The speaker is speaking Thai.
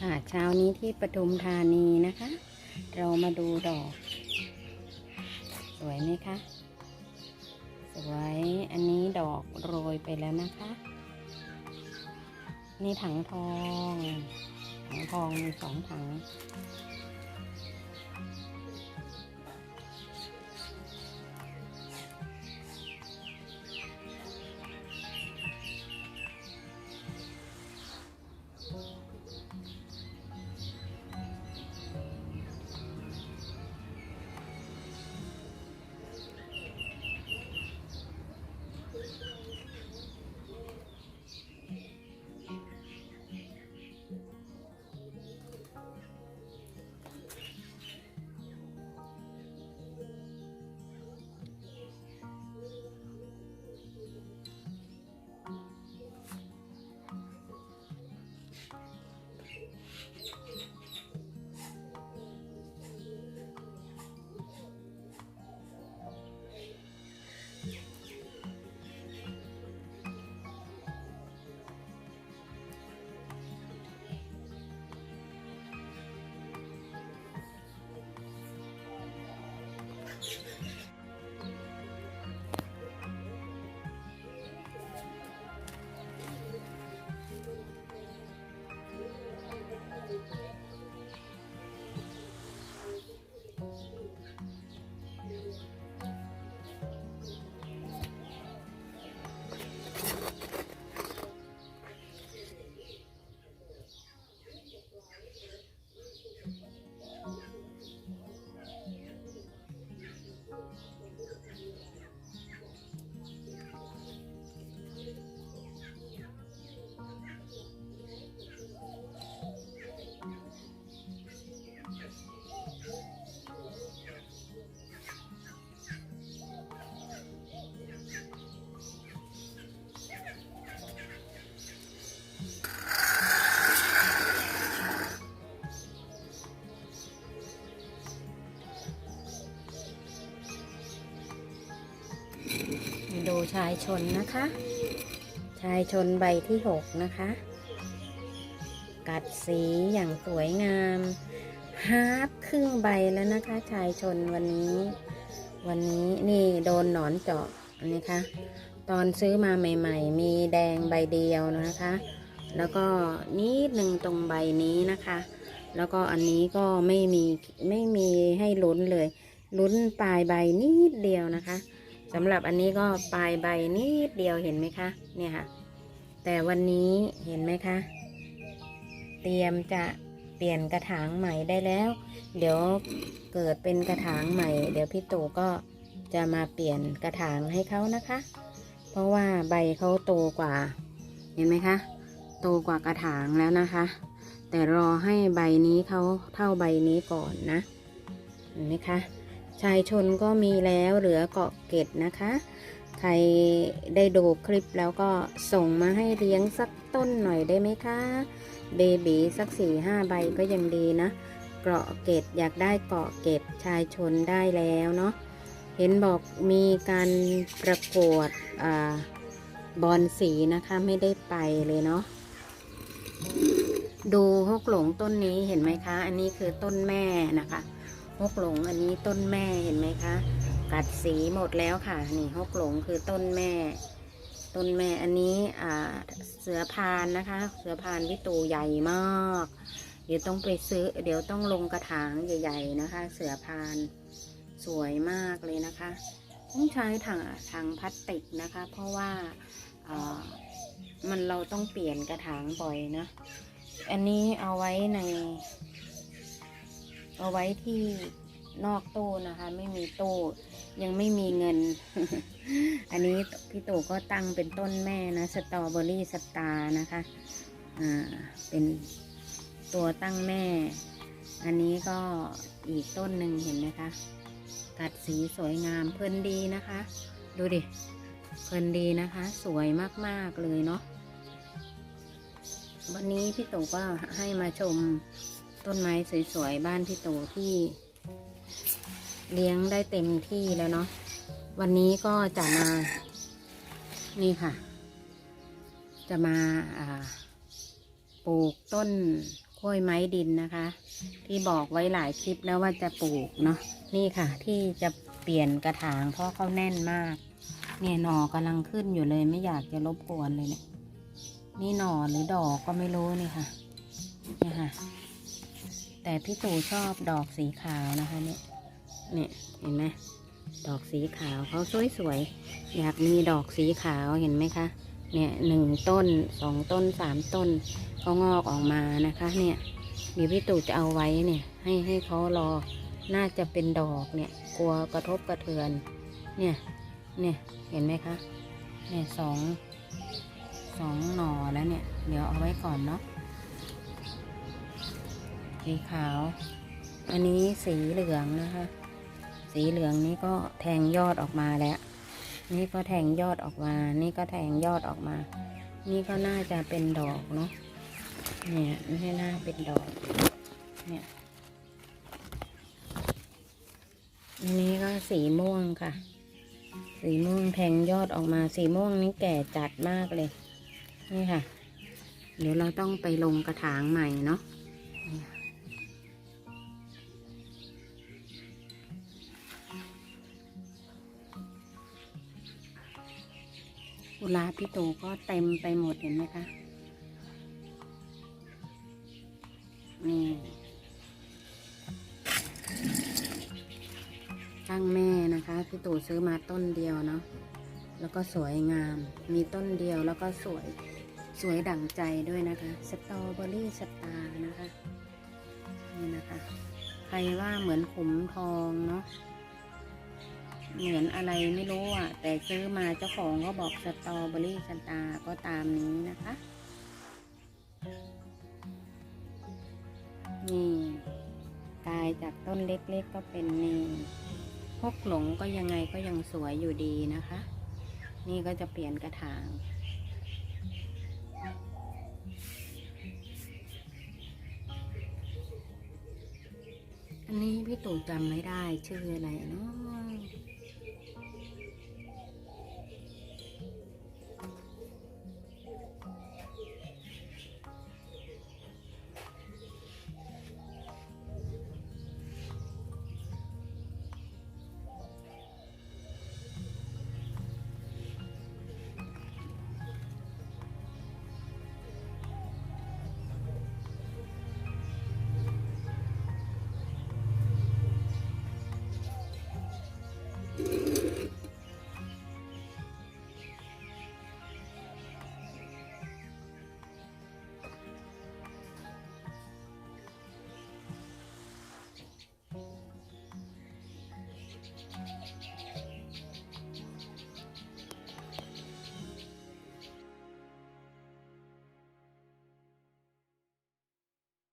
ค่ะเช้านี้ที่ปทุมธานีนะคะ เรามาดูดอก สวยไหมคะ สวยอันนี้ดอกโรยไปแล้วนะคะ นี่ถังทองถังทองมีสองถัง ชายชนนะคะ ชายชนใบที่หกนะคะ กัดสีอย่างสวยงามฮาร์ฟครึ่งใบแล้วนะคะ ชายชนวันนี้ วันนี้นี่โดนหนอนเจาะนะคะ ตอนซื้อมาใหม่ ๆ มีแดงใบเดียวนะคะ แล้วก็นิดหนึ่งตรงใบนี้นะคะ แล้วก็อันนี้ก็ไม่มีไม่มีให้ลุ้นเลย ลุ้นปลายใบนิดเดียวนะคะ สำหรับอันนี้ก็ปลายใบนิดเดียวเห็นไหมคะ เนี่ยค่ะ แต่วันนี้เห็นไหมคะ เตรียมจะเปลี่ยนกระถางใหม่ได้แล้ว เดี๋ยวเกิดเป็นกระถางใหม่ เดี๋ยวพี่ตู่ก็จะมาเปลี่ยนกระถางให้เขานะคะ เพราะว่าใบเขาโตกว่า เห็นไหมคะ โตกว่ากระถางแล้วนะคะ แต่รอให้ใบนี้เขาเท่าใบนี้ก่อนนะ เห็นไหมคะ ชายชนก็มีแล้วเหลือเกาะเกร็ดนะคะ ใครได้ดูคลิปแล้วก็ส่งมาให้เลี้ยงสักต้นหน่อยได้ไหมคะเบบีสักสี่ห้าใบก็ยังดีนะ เกาะเกร็ดอยากได้เกาะเกร็ดชายชนได้แล้วเนาะเห็นบอกมีการประกวดอาบอลสีนะคะไม่ได้ไปเลยเนาะดูฮกหลงต้นนี้เห็นไหมคะ อันนี้คือต้นแม่นะคะ ฮกหลงอันนี้ต้นแม่เห็นไหมคะ กัดสีหมดแล้วค่ะ นี่ฮกหลงคือต้นแม่ ต้นแม่อันนี้อ่าเสือพานนะคะ เสือพานวิตูใหญ่มาก เดี๋ยวต้องไปซื้อ เดี๋ยวต้องลงกระถางใหญ่ ๆ นะคะ เสือพานสวยมากเลยนะคะต้องใช้ถังถังพลาสติกนะคะ เพราะว่าอ่ามันเราต้องเปลี่ยนกระถางบ่อยนะ อันนี้เอาไว้ใน เอาไว้ที่นอกตู้นะคะ ไม่มีตู้ยังไม่มีเงิน อันนี้พี่ตู่ก็ตั้งเป็นต้นแม่นะสตรอเบอรี่สตาร์นะคะอ่าเป็นตัวตั้งแม่ อันนี้ก็อีกต้นหนึ่งเห็นไหมคะกัดสีสวยงามเพลินดีนะคะ ดูดิเพลินดีนะคะ สวยมากๆเลยเนาะวันนี้พี่ตู่ก็ให้มาชม ต้นไม้สวยๆ บ้านพี่ตู่ที่ เลี้ยงได้เต็มที่แล้วเนาะ วันนี้ก็จะมา นี่ค่ะ จะมาปลูกต้นโคล้วยไม้ดินนะคะ ที่บอกไว้หลายคลิปแล้วว่าจะปลูกเนาะ นี่ค่ะ ที่จะเปลี่ยนกระถางเพราะเขาแน่นมาก เนี่ยหน่อกำลังขึ้นอยู่เลยไม่อยากจะรบกวนเลยเนี่ย นี่หน่อหรือดอกก็ไม่รู้นี่ค่ะเนี่ยค่ะ แต่พี่ตู่ชอบดอกสีขาวนะคะเนี่ยเนี่ยเห็นไหมดอกสีขาวเขาสวยๆ อยากมีดอกสีขาวเห็นไหมคะ เนี่ยหนึ่งต้นสองต้นสามต้นเขางอกออกมานะคะ เนี่ยเดี๋ยวพี่ตู่จะเอาไว้เนี่ย ให้ให้เขารอน่าจะเป็นดอกเนี่ย กลัวกระทบกระเทือน เนี่ย เนี่ยเห็นไหมคะ เนี่ยสองสองหน่อแล้วเนี่ย เดี๋ยวเอาไว้ก่อนเนาะ สีขาว อันนี้สีเหลืองนะคะ สีเหลืองนี้ก็แทงยอดออกมาแล้ว นี่ก็แทงยอดออกมา นี่ก็แทงยอดออกมา นี่ก็น่าจะเป็นดอกเนาะ เนี่ยนี่น่าเป็นดอก เนี่ยอันนี้ก็สีม่วงค่ะ สีม่วงแทงยอดออกมา สีม่วงนี้แก่จัดมากเลย นี่ค่ะ เดี๋ยวเราต้องไปลงกระถางใหม่เนาะ กุหลาบพี่ตูก็เต็มไปหมดเห็นไหมคะ นี่ตั้งแม่นะคะพี่ตู่ซื้อมาต้นเดียวเนาะ แล้วก็สวยงาม มีต้นเดียวแล้วก็สวย สวยดั่งใจด้วยนะคะ สตรอเบอรี่สตาร์นะคะ นี่นะคะ ใครว่าเหมือนขุมทองเนาะ เหมือนอะไรไม่รู้อะ แต่ซื้อมาเจ้าของก็บอกสตรอเบอรี่สตาก็ตามนี้นะคะ นี่กลายจากต้นเล็กๆก็เป็นนี่พกหลงก็ยังไงก็ยังสวยอยู่ดีนะคะ นี่ก็จะเปลี่ยนกระถางอันนี้พี่ตู่จำไม่ได้ชื่ออะไรเนาะ